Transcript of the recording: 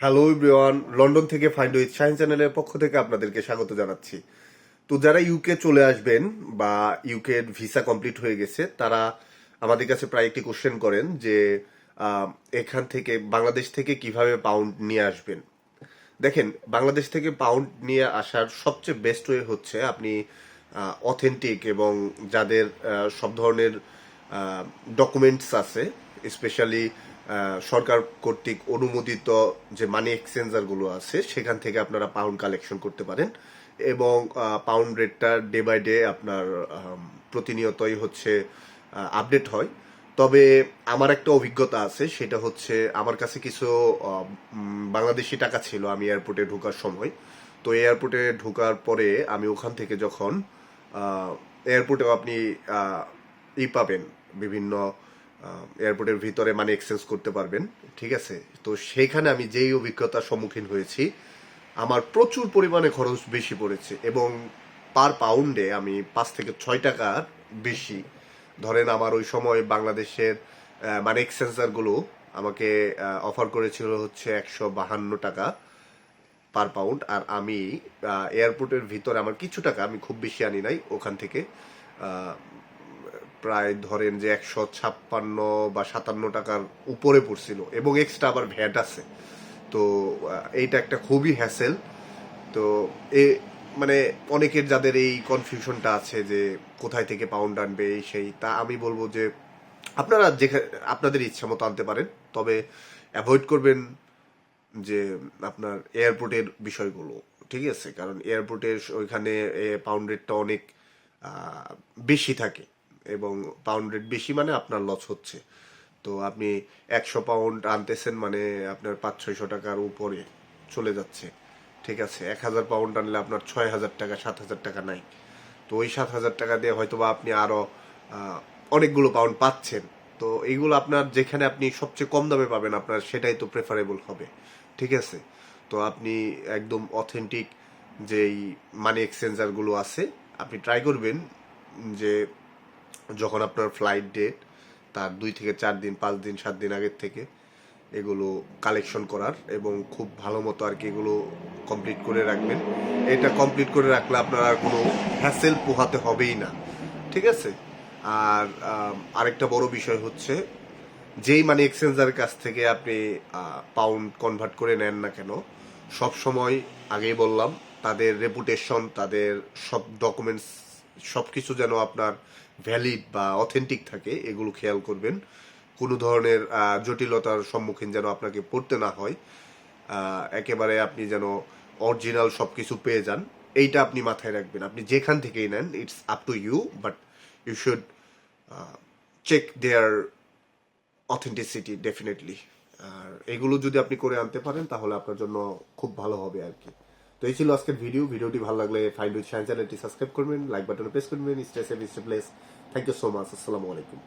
Hello everyone London থেকে find with science চ্যানেলের পক্ষ থেকে আপনাদেরকে স্বাগত জানাচ্ছি। তো যারা ইউকে চলে আসবেন বা ইউকে ভিসা কমপ্লিট হয়ে গেছে, তারা আমাদের কাছে প্রায় একটি কোশ্চেন করেন যে এখান থেকে বাংলাদেশ থেকে কীভাবে পাউন্ড নিয়ে আসবেন। দেখেন, বাংলাদেশ থেকে পাউন্ড নিয়ে আসার সবচেয়ে বেস্ট ওয়ে হচ্ছে আপনি অথেন্টিক এবং যাদের সব ধরনের ডকুমেন্টস আছে স্পেশালি সরকার কর্তৃক অনুমোদিত যে মানি এক্সচেঞ্জারগুলো আছে, সেখান থেকে আপনারা পাউন্ড কালেকশন করতে পারেন এবং পাউন্ড রেটটা ডে বাই ডে আপনার প্রতিনিয়তই হচ্ছে আপডেট হয়। তবে আমার একটা অভিজ্ঞতা আছে, সেটা হচ্ছে আমার কাছে কিছু বাংলাদেশি টাকা ছিল আমি এয়ারপোর্টে ঢোকার সময়। তো এয়ারপোর্টে ঢোকার পরে আমি ওখান থেকে যখন এয়ারপোর্টেও আপনি ই পাবেন বিভিন্ন এয়ারপোর্টের ভিতরে মানে এক্সচেঞ্জ করতে পারবেন, ঠিক আছে? তো সেইখানে আমি যেই অভিজ্ঞতার সম্মুখীন হয়েছি, আমার প্রচুর পরিমাণে খরচ বেশি পড়েছে এবং পার পাউন্ডে আমি পাঁচ থেকে ছয় টাকার বেশি। ধরেন আমার ওই সময় বাংলাদেশের মানে এক্সচেঞ্জারগুলো আমাকে অফার করেছিল হচ্ছে একশো বাহান্ন টাকা পার পাউন্ড আর আমি এয়ারপোর্টের ভিতরে আমার কিছু টাকা আমি খুব বেশি আনি নাই, ওখান থেকে প্রায় ধরেন যে একশো ছাপ্পান্ন বা সাতান্ন টাকার উপরে পড়ছিল। এবং এক্সট্রা আবার ভ্যাট আছে। তো এইটা একটা খুবই হ্যাসেল তো, এ মানে অনেকের যাদের এই কনফিউশনটা আছে যে কোথায় থেকে পাউন্ড আনবে, এই সেই, তা আমি বলব যে আপনারা যেখানে আপনাদের ইচ্ছা মতো আনতে পারেন। তবে অ্যাভয়েড করবেন যে আপনার এয়ারপোর্টের বিষয়গুলো, ঠিক আছে? কারণ এয়ারপোর্টের ওইখানে পাউন্ড রেটটা অনেক বেশি থাকে। এবং পাউন্ড রেট বেশি মানে আপনার লস হচ্ছে। তো আপনি একশো পাউন্ড আনতেছেন মানে আপনার পাঁচ ছয়শো টাকার উপরে চলে যাচ্ছে। ঠিক আছে, এক হাজার পাউন্ড আনলে আপনার ছয় হাজার টাকা, সাত হাজার টাকা নাই। তো ওই সাত হাজার টাকা দিয়ে হয়তো বা আপনি আরও অনেকগুলো পাউন্ড পাচ্ছেন। তো এইগুলো আপনার যেখানে আপনি সবচেয়ে কম দামে পাবেন আপনার, সেটাই তো প্রেফারেবল হবে। ঠিক আছে? তো আপনি একদম অথেন্টিক যেই মানি এক্সচেঞ্জারগুলো আছে, আপনি ট্রাই করবেন যে যখন আপনার ফ্লাইট ডেট তার দুই থেকে চার দিন, পাঁচ দিন, সাত দিন আগের থেকে এগুলো কালেকশন করার এবং খুব ভালো মতো আর কি এগুলো কমপ্লিট করে রাখবেন। এটা কমপ্লিট করে রাখলে আপনার আর কোনো হ্যাসেল পোহাতে হবেই না। ঠিক আছে? আর আরেকটা বড় বিষয় হচ্ছে, যেই মানে এক্সচেঞ্জার কাছ থেকে আপনি পাউন্ড কনভার্ট করে নেন না কেন সব সময় আগেই বললাম, তাদের রেপুটেশন তাদের সব ডকুমেন্টস সব কিছু যেন আপনার ভ্যালিড বা অথেন্টিক থাকে, এগুলো খেয়াল করবেন। কোনো ধরনের জটিলতার সম্মুখীন যেন আপনাকে পড়তে না হয়। একেবারে আপনি যেন অরিজিনাল সব কিছু পেয়ে যান। এইটা আপনি মাথায় রাখবেন। আপনি যেখান থেকেই নেন it's up to you but you should check their authenticity definitely আর এগুলো যদি আপনি করে আনতে পারেন, তাহলে আপনার জন্য খুব ভালো হবে আর কি। তো এই ছিল আজকের ভিডিও ভিডিওটি ভালো লাগলে ফাইন্ড উইথ সায়েন্স চ্যানেলটি সাবস্ক্রাইব করবেন লাইক বাটনে প্রেস করবেন stay safe stay place thank you so much আসসালামু আলাইকুম